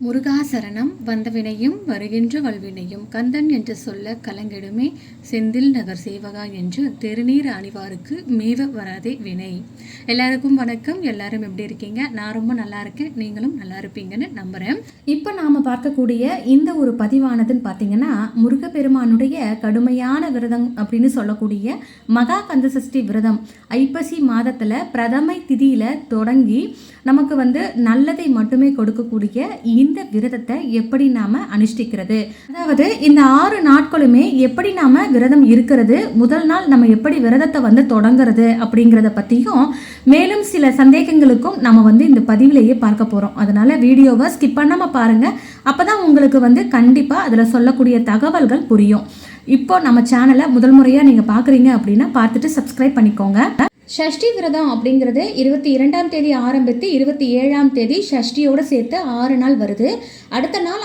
முருகாசரணம் வந்தவினையும் வருகின்ற வல்வினையும் கந்தன் என்று சொல்ல கலங்கெடுமே செந்தில் நகர் சேவகா என்று தெருநீர் அணிவாருக்கு மேவ வராதே வினை. எல்லாருக்கும் வணக்கம். எல்லாரும் எப்படி இருக்கீங்க? நான் ரொம்ப நல்லா இருக்கேன். நீங்களும் நல்லா இருப்பீங்கன்னு நம்புகிறேன் இப்போ நாம் பார்க்கக்கூடிய இந்த ஒரு பதிவானதுன்னு பார்த்தீங்கன்னா முருகப்பெருமானுடைய கடுமையான விரதம் அப்படின்னு சொல்லக்கூடிய மகா கந்த சஷ்டி விரதம் ஐப்பசி மாதத்தில் பிரதமை திதியில் தொடங்கி நமக்கு வந்து நல்லதை மட்டுமே கொடுக்கக்கூடிய இந்த விரதத்தை எப்படி நாம அனுஷ்டிக்கிறது? அதாவது இந்த ஆறு நாட்களுமே எப்படி நாம விரதம் இருக்கிறது? முதல் நாள் நம்ம எப்படி விரதத்தை வந்து தொடங்குறது அப்படிங்கிறத பற்றியும் மேலும் சில சந்தேகங்களுக்கும் நம்ம வந்து இந்த பதிவிலேயே பார்க்க போகிறோம் அதனால வீடியோவை ஸ்கிப் பண்ணாமல் பாருங்க. அப்பதான் உங்களுக்கு வந்து கண்டிப்பாக அதில் சொல்லக்கூடிய தகவல்கள் புரியும். இப்போ நம்ம சேனலை முதல் முறையாக நீங்கள் பார்க்குறீங்க அப்படின்னா பார்த்துட்டு சப்ஸ்கிரைப் பண்ணிக்கோங்க. ஷஷ்டி விரதம் அப்படிங்கிறது இருபத்தி இரண்டாம் தேதி ஆரம்பித்து இருபத்தி ஏழாம் தேதி ஷஷ்டியோடு சேர்த்து ஆறு நாள் வருது. அடுத்த நாள்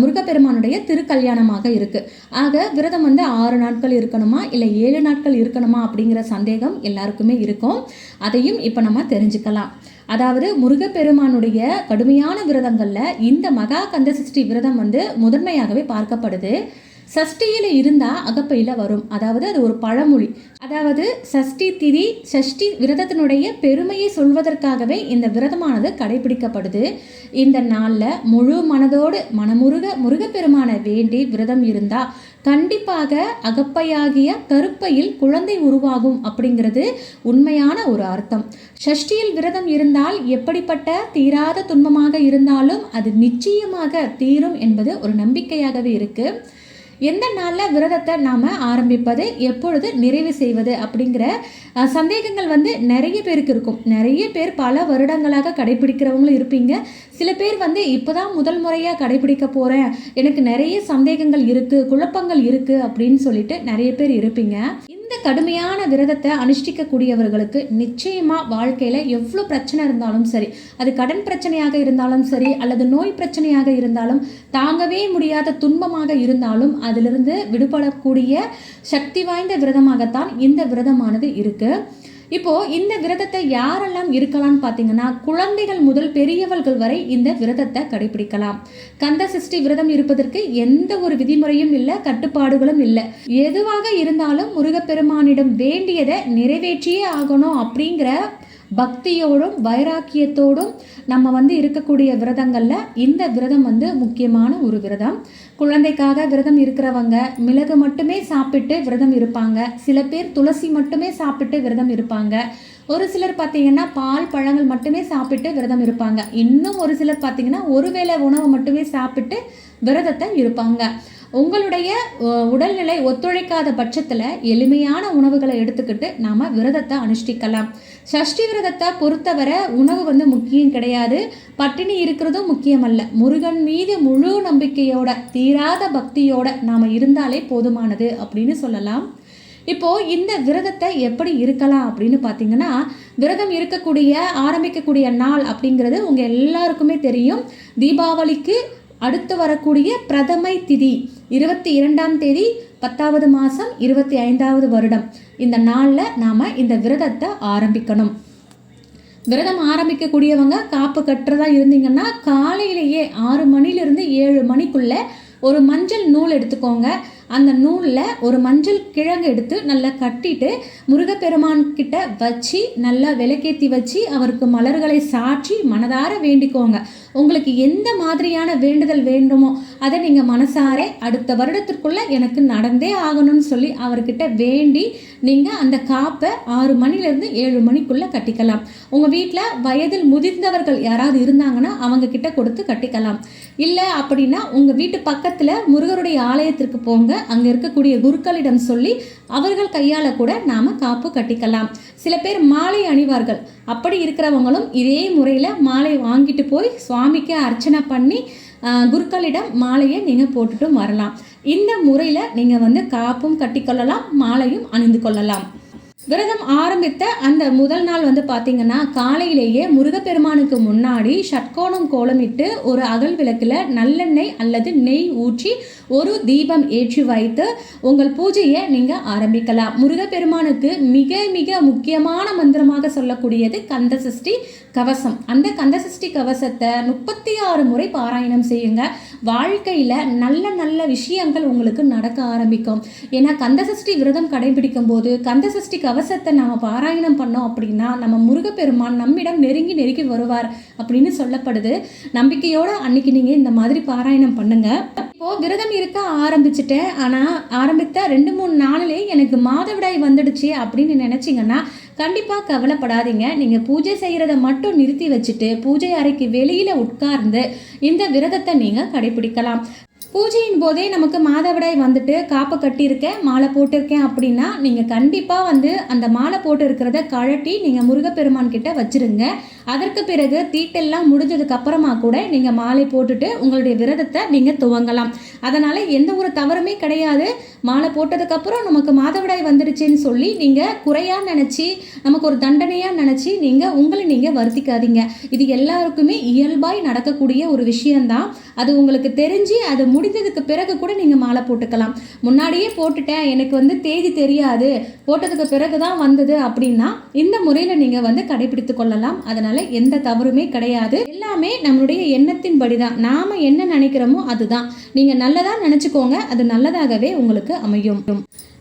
முருகப்பெருமானுடைய திருக்கல்யாணமாக இருக்குது ஆக விரதம் வந்து ஆறு நாட்கள் இருக்கணுமா இல்லை ஏழு நாட்கள் இருக்கணுமா அப்படிங்கிற சந்தேகம் எல்லாருக்குமே இருக்கும். அதையும் இப்போ நம்ம தெரிஞ்சுக்கலாம். அதாவது முருகப்பெருமானுடைய கடுமையான விரதங்களில் இந்த மகா கந்த சஷ்டி விரதம் வந்து முதன்மையாகவே பார்க்கப்படுது. சஷ்டியில் இருந்தால் அகப்பையில் வரும். அதாவது அது ஒரு பழமொழி. அதாவது சஷ்டி திதி சஷ்டி விரதத்தினுடைய பெருமையை சொல்வதற்காகவே இந்த விரதமானது கடைபிடிக்கப்படுது. இந்த நாளில் முழு மனதோடு மனமுருக முருகப்பெருமானை வேண்டி விரதம் இருந்தால் கண்டிப்பாக அகப்பையாகிய கருப்பையில் குழந்தை உருவாகும் அப்படிங்கிறது உண்மையான ஒரு அர்த்தம். ஷஷ்டியில் விரதம் இருந்தால் எப்படிப்பட்ட தீராத துன்பமாக இருந்தாலும் அது நிச்சயமாக தீரும் என்பது ஒரு நம்பிக்கையாகவே இருக்குது எந்த நாளில் விரதத்தை நாம் ஆரம்பிப்பது எப்பொழுது நிறைவு செய்வது அப்படிங்கிற சந்தேகங்கள் வந்து நிறைய பேருக்கு இருக்கும். நிறைய பேர் பல வருடங்களாக கடைபிடிக்கிறவங்களும் இருப்பீங்க. சில பேர் வந்து இப்போ தான் முதல் முறையாக கடைபிடிக்க போகிறேன் எனக்கு நிறைய சந்தேகங்கள் இருக்குது குழப்பங்கள் இருக்குது அப்படின்னு சொல்லிட்டு நிறைய பேர் இருப்பீங்க. இந்த கடுமையான விரதத்தை அனுஷ்டிக்கக்கூடியவர்களுக்கு நிச்சயமாக வாழ்க்கையில் எவ்வளோ பிரச்சனை இருந்தாலும் சரி அது கடன் பிரச்சனையாக இருந்தாலும் சரி அல்லது நோய் பிரச்சனையாக இருந்தாலும் தாங்கவே முடியாத துன்பமாக இருந்தாலும் அதிலிருந்து விடுபடக்கூடிய சக்தி வாய்ந்த விரதமாகத்தான் இந்த விரதமானது இருக்குது இப்போ இந்த விரதத்தை யாரெல்லாம் இருக்கலாம்னு பார்த்தீங்கன்னா குழந்தைகள் முதல் பெரியவர்கள் வரை இந்த விரதத்தை கடைபிடிக்கலாம். கந்த சஷ்டி விரதம் இருப்பதற்கு எந்த ஒரு விதிமுறையும் இல்லை கட்டுப்பாடுகளும் இல்லை. எதுவாக இருந்தாலும் முருகப்பெருமானிடம் வேண்டியதை நிறைவேற்றியே ஆகணும் அப்படிங்கிற பக்தியோடும் வைராக்கியத்தோடும் நம்ம வந்து இருக்கக்கூடிய விரதங்களில் இந்த விரதம் வந்து முக்கியமான ஒரு விரதம். குழந்தைக்காக விரதம் இருக்கிறவங்க மிளகு மட்டுமே சாப்பிட்டு விரதம் இருப்பாங்க. சில பேர் துளசி மட்டுமே சாப்பிட்டு விரதம் இருப்பாங்க. ஒரு சிலர் பார்த்தீங்கன்னா பால் பழங்கள் மட்டுமே சாப்பிட்டு விரதம் இருப்பாங்க. இன்னும் ஒரு சிலர் பார்த்தீங்கன்னா ஒருவேளை உணவு மட்டுமே சாப்பிட்டு விரதத்தை இருப்பாங்க. உங்களுடைய உடல்நிலை ஒத்துழைக்காத பட்சத்தில் எளிமையான உணவுகளை எடுத்துக்கிட்டு நாம் விரதத்தை அனுஷ்டிக்கலாம். சஷ்டி விரதத்தை பொறுத்தவரை உணவு வந்து முக்கியம் கிடையாது. பட்டினி இருக்கிறதும் முக்கியமல்ல. முருகன் மீது முழு நம்பிக்கையோட தீராத பக்தியோட நாம் இருந்தாலே போதுமானது அப்படின்னு சொல்லலாம். இப்போது இந்த விரதத்தை எப்படி இருக்கலாம் அப்படின்னு பார்த்தீங்கன்னா விரதம் இருக்கக்கூடிய ஆரம்பிக்கக்கூடிய நாள் அப்படிங்கிறது உங்கள் எல்லாருக்குமே தெரியும். தீபாவளிக்கு அடுத்து வரக்கூடிய பிரதமை திதி இருபத்தி இரண்டாம் தேதி பத்தாவது மாதம் இருபத்தி ஐந்தாவது வருடம். இந்த நாளில் நாம் இந்த விரதத்தை ஆரம்பிக்கணும். விரதம் ஆரம்பிக்கக்கூடியவங்க காப்பு கட்டுறதா இருந்தீங்கன்னா காலையிலேயே ஆறு மணிலிருந்து ஏழு மணிக்குள்ளே ஒரு மஞ்சள் நூல் எடுத்துக்கோங்க. அந்த நூலில் ஒரு மஞ்சள் கிழங்கு எடுத்து நல்லா கட்டிட்டு முருகப்பெருமான் கிட்ட வச்சு நல்லா விளக்கேற்றி வச்சு அவருக்கு மலர்களை சாற்றி மனதார வேண்டிக்கோங்க. உங்களுக்கு எந்த மாதிரியான வேண்டுதல் வேண்டுமோ அதை நீங்கள் மனசார அடுத்த வருடத்திற்குள்ள எனக்கு நடந்தே ஆகணும்னு சொல்லி அவர்கிட்ட வேண்டி நீங்கள் அந்த காப்பை ஆறு மணிலேருந்து ஏழு மணிக்குள்ளே கட்டிக்கலாம். உங்கள் வீட்டில் வயதில் முதிர்ந்தவர்கள் யாராவது இருந்தாங்கன்னா அவங்க கிட்ட கொடுத்து கட்டிக்கலாம். இல்லை அப்படின்னா உங்கள் வீட்டு பக்கத்தில் முருகருடைய ஆலயத்திற்கு போங்க. அங்கே இருக்கக்கூடிய குருக்களிடம் சொல்லி அவர்கள் கையால் கூட நாம் காப்பு கட்டிக்கலாம். சில பேர் மாலை அணிவார்கள். அப்படி இருக்கிறவங்களும் இதே முறையில் மாலை வாங்கிட்டு போய் சுவாமிக்கு அர்ச்சனை பண்ணி குருக்களிடம் மாலையை நீங்கள் போட்டுட்டும் வரலாம். இந்த முறையில் நீங்கள் வந்து காப்பும் கட்டிக்கொள்ளலாம் மாலையும் அணிந்து கொள்ளலாம். விரதம் ஆரம்பித்த அந்த முதல் நாள் வந்து பார்த்தீங்கன்னா காலையிலேயே முருகப்பெருமானுக்கு முன்னாடி ஷட்கோணம் கோலமிட்டு ஒரு அகல் விளக்கில் நல்லெண்ணெய் அல்லது நெய் ஊற்றி ஒரு தீபம் ஏற்றி வைத்து உங்கள் பூஜையை நீங்கள் ஆரம்பிக்கலாம். முருகப்பெருமானுக்கு மிக மிக முக்கியமான மந்திரமாக சொல்லக்கூடியது கந்த சஷ்டி கவசம். அந்த கந்த சஷ்டி கவசத்தை முப்பத்தி ஆறு முறை பாராயணம் செய்யுங்க. வாழ்க்கையில் நல்ல நல்ல விஷயங்கள் உங்களுக்கு நடக்க ஆரம்பிக்கும். ஏன்னா கந்தசஷ்டி விரதம் கடைபிடிக்கும் போது கந்த சஷ்டி கவசத்தை நாம் பாராயணம் பண்ணோம் அப்படின்னா நம்ம முருகப்பெருமான் நம்மிடம் நெருங்கி நெருங்கி வருவார் அப்படின்னு சொல்லப்படுது. நம்பிக்கையோடு அன்னைக்கு நீங்கள் இந்த மாதிரி பாராயணம் பண்ணுங்கள் இப்போது விரதம் இருக்க ஆரம்பிச்சிட்டேன். ஆனால் ஆரம்பித்த ரெண்டு மூணு நாளிலே எனக்கு மாதவிடாய் வந்துடுச்சு அப்படின்னு நினச்சிங்கன்னா கண்டிப்பாக கவலைப்படாதீங்க. நீங்கள் பூஜை செய்கிறத மட்டும் நிறுத்தி வச்சுட்டு பூஜை அறைக்கு வெளியில் உட்கார்ந்து இந்த விரதத்தை நீங்கள் கடைபிடிக்கலாம். பூஜையின் போதே நமக்கு மாதவிடாய் வந்துட்டு காப்பு கட்டியிருக்கேன் மாலை போட்டிருக்கேன் அப்படின்னா நீங்கள் கண்டிப்பாக வந்து அந்த மாலை போட்டு இருக்கிறத கழட்டி நீங்கள் முருகப்பெருமான் கிட்ட வச்சிருங்க. அதற்கு பிறகு தீட்டெல்லாம் முடிஞ்சதுக்கு அப்புறமா கூட நீங்கள் மாலை போட்டுட்டு உங்களுடைய விரதத்தை நீங்கள் துவங்கலாம். அதனால் எந்த ஒரு தவறுமே கிடையாது. மாலை போட்டதுக்கப்புறம் நமக்கு மாதவிடாய் வந்துடுச்சுன்னு சொல்லி நீங்கள் குறையாக நினச்சி நமக்கு ஒரு தண்டனையாக நினச்சி நீங்கள் உங்களை நீங்கள் வருத்திக்காதீங்க. இது எல்லாருக்குமே இயல்பாய் நடக்கக்கூடிய ஒரு விஷயந்தான் அது உங்களுக்கு தெரிஞ்சு அது முடிந்ததுக்கு பிறகு கூட நீங்கள் மாலை போட்டுக்கலாம். முன்னாடியே போட்டுட்டேன். எனக்கு வந்து தேதி தெரியாது. போட்டதுக்கு பிறகு தான் வந்தது அப்படின்னா இந்த முறையில் நீங்கள் வந்து கடைபிடித்து கொள்ளலாம். அதனால் எந்த தவறுமே கிடையாது. எல்லாமே நம்மளுடைய எண்ணத்தின் படி தான் நாம் என்ன நினைக்கிறோமோ அதுதான். நீங்கள் நல்லதாக நினச்சிக்கோங்க. அது நல்லதாகவே உங்களுக்கு அமையும்.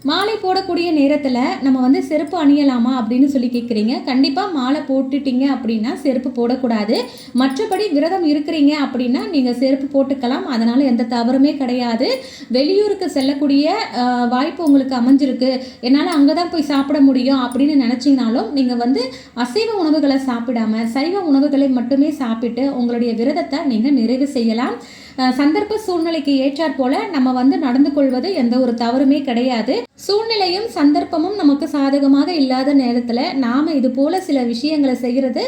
மாலை போடக்கூடிய நேரத்தில் நம்ம வந்து செருப்பு அணியலாமா அப்படின்னு சொல்லி கேட்குறீங்க கண்டிப்பாக மாலை போட்டுட்டீங்க அப்படின்னா செருப்பு போடக்கூடாது. மற்றபடி விரதம் இருக்கிறீங்க அப்படின்னா நீங்கள் செருப்பு போட்டுக்கலாம். அதனால் எந்த தவறுமே கிடையாது. வெளியூருக்கு செல்லக்கூடிய வாய்ப்பு உங்களுக்கு அமைஞ்சிருக்கு. என்னால் அங்கே தான் போய் சாப்பிட முடியும் அப்படின்னு நினச்சிங்கனாலும் நீங்கள் வந்து அசைவ உணவுகளை சாப்பிடாம சைவ உணவுகளை மட்டுமே சாப்பிட்டு உங்களுடைய விரதத்தை நீங்கள் நிறைவு செய்யலாம். சந்தர்ப்ப சூழ்நிலைக்கு ஏற்றாற் போல நம்ம வந்து நடந்து கொள்வது எந்த ஒரு தவறுமே கிடையாது. சூழ்நிலையும் சந்தர்ப்பமும் நமக்கு சாதகமாக இல்லாத நேரத்தில் நாம் இது போல சில விஷயங்களை செய்கிறது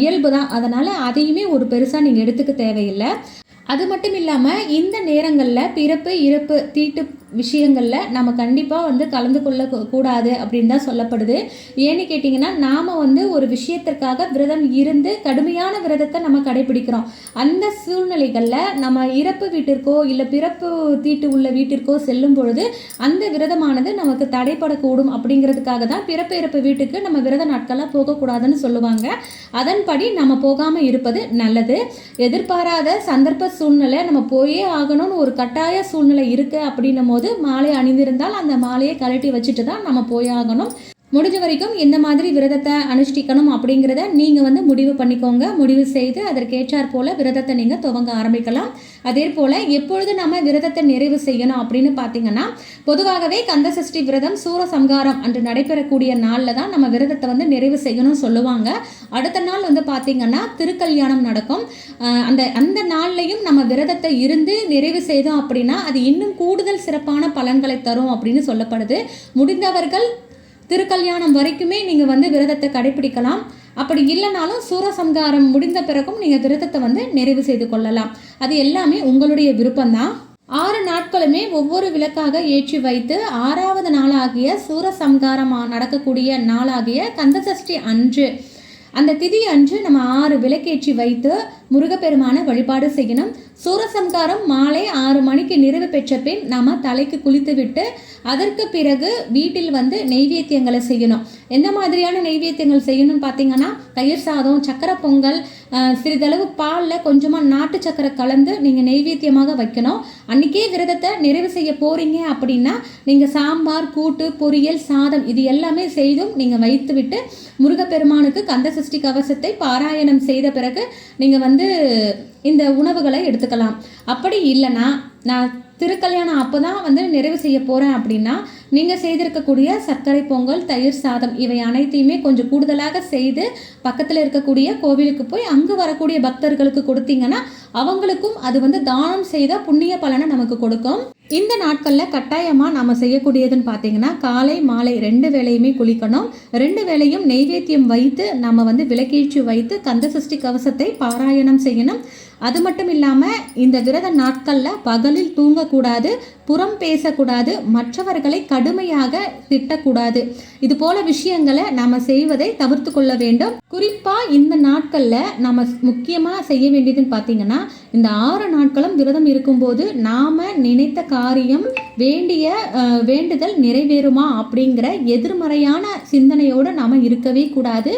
இயல்பு தான். அதனால் அதையுமே ஒரு பெருசாக நீங்கள் எடுத்துக்க தேவையில்லை. அது மட்டும் இல்லாமல் இந்த நேரங்களில் பிறப்பு இறப்பு தீட்டு விஷயங்களில் நம்ம கண்டிப்பாக வந்து கலந்து கொள்ள கூடாது அப்படின்னு தான் சொல்லப்படுது. ஏன்னு கேட்டிங்கன்னா நாம் வந்து ஒரு விஷயத்திற்காக விரதம் இருந்து கடுமையான விரதத்தை நம்ம கடைபிடிக்கிறோம். அந்த சூழ்நிலைகளில் நம்ம இறப்பு வீட்டிற்கோ இல்லை பிறப்பு தீட்டு உள்ள வீட்டிற்கோ செல்லும் பொழுது அந்த விரதமானது நமக்கு தடைப்படக்கூடும் அப்படிங்கிறதுக்காக தான் பிறப்பு இறப்பு வீட்டுக்கு நம்ம விரத நாட்களாக போகக்கூடாதுன்னு சொல்லுவாங்க. அதன்படி நம்ம போகாமல் இருப்பது நல்லது. எதிர்பாராத சந்தர்ப்ப சூழ்நிலை நம்ம போயே ஆகணும்னு ஒரு கட்டாய சூழ்நிலை இருக்குது அப்படின்னும் போது மாலை அணிந்திருந்தால் அந்த மாலையை கழட்டி வச்சுட்டு தான் நம்ம போயாகணும். முடிஞ்ச வரைக்கும் எந்த மாதிரி விரதத்தை அனுஷ்டிக்கணும் அப்படிங்கிறத நீங்கள் வந்து முடிவு பண்ணிக்கோங்க. முடிவு செய்து அதற்கேற்றார் போல் விரதத்தை நீங்கள் துவங்க ஆரம்பிக்கலாம். அதே போல் எப்பொழுது நம்ம விரதத்தை நிறைவு செய்யணும் அப்படின்னு பார்த்தீங்கன்னா பொதுவாகவே கந்த சஷ்டி விரதம் சூரசம்காரம் அன்று நடைபெறக்கூடிய நாளில் தான் நம்ம விரதத்தை வந்து நிறைவு செய்யணும்னு சொல்லுவாங்க. அடுத்த நாள் வந்து பார்த்திங்கன்னா திருக்கல்யாணம் நடக்கும். அந்த அந்த நாள்லையும் நம்ம விரதத்தை இருந்து நிறைவு செய்தோம் அப்படின்னா அது இன்னும் கூடுதல் சிறப்பான பலன்களை தரும் அப்படின்னு சொல்லப்படுது. முடிந்தவர்கள் திருக்கல்யாணம் வரைக்குமே நீங்கள் வந்து விரதத்தை கடைபிடிக்கலாம். அப்படி இல்லைனாலும் சூரசம்காரம் முடிந்த பிறகும் நீங்கள் விரதத்தை வந்து நிறைவு செய்து கொள்ளலாம். அது எல்லாமே உங்களுடைய விருப்பம்தான். ஆறு நாட்களுமே ஒவ்வொரு விளக்காக ஏற்றி வைத்து ஆறாவது நாளாகிய சூரசம்காரம் நடக்கக்கூடிய நாளாகிய கந்தசஷ்டி அன்று அந்த திதி அன்று நம்ம ஆறு விளக்கேற்றி வைத்து முருகப்பெருமான வழிபாடு செய்யணும். சூரசம்காரம் மாலை ஆறு மணிக்கு நிறைவு பெற்ற பின் நாம் தலைக்கு குளித்துவிட்டு அதற்கு பிறகு வீட்டில் வந்து நெய்வேத்தியங்களை செய்யணும். எந்த மாதிரியான நெய்வேத்தியங்கள் செய்யணும்னு பார்த்தீங்கன்னா தயிர் சாதம் சக்கரை பொங்கல் சிறிதளவு பாலில் கொஞ்சமாக நாட்டு சக்கரை கலந்து நீங்கள் நெய்வேத்தியமாக வைக்கணும். அன்றைக்கே விரதத்தை நிறைவு செய்ய போகிறீங்க அப்படின்னா நீங்கள் சாம்பார் கூட்டு பொரியல் சாதம் இது எல்லாமே செய்தும் நீங்கள் வைத்துவிட்டு முருகப்பெருமானுக்கு கந்த சஷ்டி கவசத்தை பாராயணம் செய்த பிறகு நீங்கள் வந்து வந்து இந்த உணவுகளை எடுத்துக்கலாம். அப்படி இல்லைன்னா நான் திருக்கல்யாணம் அப்போ தான் வந்து நிறைவு செய்ய போகிறேன் அப்படின்னா நீங்கள் செய்திருக்கக்கூடிய சர்க்கரை பொங்கல் தயிர் சாதம் இவை அனைத்தையுமே கொஞ்சம் கூடுதலாக செய்து பக்கத்தில் இருக்கக்கூடிய கோவிலுக்கு போய் அங்கு வரக்கூடிய பக்தர்களுக்கு கொடுத்தீங்கன்னா அவங்களுக்கும் அது வந்து தானம் செய்த புண்ணிய பலனை நமக்கு கொடுக்கும். இந்த நாட்களில் கட்டாயமாக நாம் செய்யக்கூடியதுன்னு பார்த்தீங்கன்னா காலை மாலை ரெண்டு வேளையுமே குளிக்கணும். ரெண்டு வேளையும் நெய்வேத்தியம் வைத்து நம்ம வந்து விளக்கேற்றி வைத்து கந்த சஷ்டி கவசத்தை பாராயணம் செய்யணும். அது மட்டும் இல்லாமல் இந்த விரத நாட்களில் பகலில் தூங்கக்கூடாது புறம் பேசக்கூடாது மற்றவர்களை கடுமையாக திட்டக்கூடாது. இது போல விஷயங்களை நாம் செய்வதை தவிர்த்து கொள்ள வேண்டும். குறிப்பாக இந்த நாட்களில் நம்ம முக்கியமாக செய்ய வேண்டியதுன்னு பார்த்தீங்கன்னா இந்த ஆறு நாட்களும் விரதம் இருக்கும்போது நாம் நினைத்த காரியம் வேண்டிய வேண்டுதல் நிறைவேறுமா அப்படிங்கிற எதிர்மறையான சிந்தனையோடு நாம் இருக்கவே கூடாது.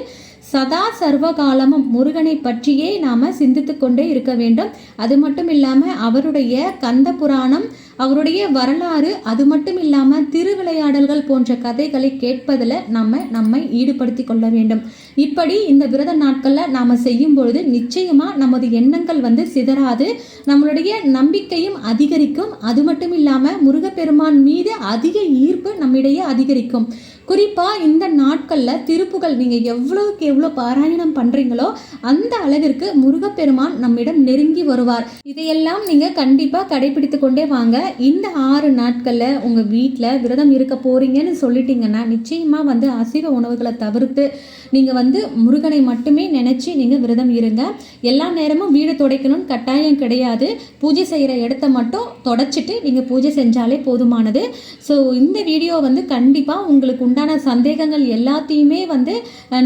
சதா சர்வகாலமும் முருகனை பற்றியே நாம் சிந்தித்து கொண்டே இருக்க வேண்டும். அது மட்டும் இல்லாமல் அவருடைய கந்த புராணம் அவருடைய வரலாறு அது மட்டும் இல்லாமல் திருவிளையாடல்கள் போன்ற கதைகளை கேட்பதில் நம்ம நம்மை ஈடுபடுத்தி கொள்ள வேண்டும். இப்படி இந்த விரத நாட்களில் நாம் செய்யும் பொழுது நிச்சயமாக நமது எண்ணங்கள் வந்து சிதறாது. நம்மளுடைய நம்பிக்கையும் அதிகரிக்கும். அது மட்டும் இல்லாமல் முருகப்பெருமான் மீது அதிக ஈர்ப்பு நம்மிடையே அதிகரிக்கும். குறிப்பாக இந்த நாட்களில் திருப்புகள் நீங்கள் எவ்வளோக்கு எவ்வளோ பாராயணம் பண்ணுறீங்களோ அந்த அளவிற்கு முருகப்பெருமான் நம்மிடம் நெருங்கி வருவார். இதையெல்லாம் நீங்கள் கண்டிப்பாக கடைபிடித்து கொண்டே வாங்க. இந்த ஆறு நாட்களில் உங்கள் வீட்டில் விரதம் இருக்க போகிறீங்கன்னு சொல்லிட்டீங்கன்னா நிச்சயமாக வந்து அசைவ உணவுகளை தவிர்த்து நீங்கள் வந்து முருகனை மட்டுமே நினச்சி நீங்கள் விரதம் இருங்க. எல்லா நேரமும் வீடு துடைக்கணும்னு கட்டாயம் கிடையாது. பூஜை செய்கிற இடத்த மட்டும் தொடச்சிட்டு நீங்கள் பூஜை செஞ்சாலே போதுமானது. ஸோ இந்த வீடியோ வந்து கண்டிப்பாக உங்களுக்கு உண்டான சந்தேகங்கள் எல்லாத்தையுமே வந்து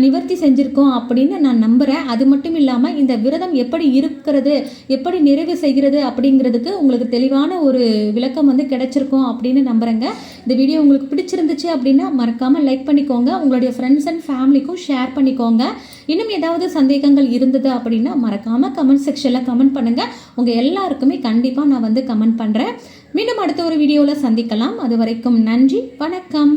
நிவர்த்தி செஞ்சுருக்கோம் அப்படின்னு நான் நம்புகிறேன் அது மட்டும் இல்லாமல் இந்த விரதம் எப்படி இருக்கிறது எப்படி நிறைவு செய்கிறது அப்படிங்கிறதுக்கு உங்களுக்கு தெளிவான ஒரு விளக்கம் வந்து கிடைச்சிருக்கும் அப்படின்னு நம்புகிறேங்க இந்த வீடியோ உங்களுக்கு பிடிச்சிருந்துச்சு அப்படின்னா மறக்காமல் லைக் பண்ணிக்கோங்க. உங்களுடைய ஃப்ரெண்ட்ஸ் அண்ட் ஃபேமிலிக்கும் ஷேர் பண்ணிக்கோங்க. இன்னும் ஏதாவது சந்தேகங்கள் இருந்தது அப்படின்னா மறக்காமல் கமெண்ட் செக்ஷனில் கமெண்ட் பண்ணுங்கள் உங்கள் எல்லாருக்குமே கண்டிப்பாக நான் வந்து கமெண்ட் பண்ணுறேன் மீண்டும் அடுத்த ஒரு வீடியோவில் சந்திக்கலாம். அது வரைக்கும் நன்றி வணக்கம்.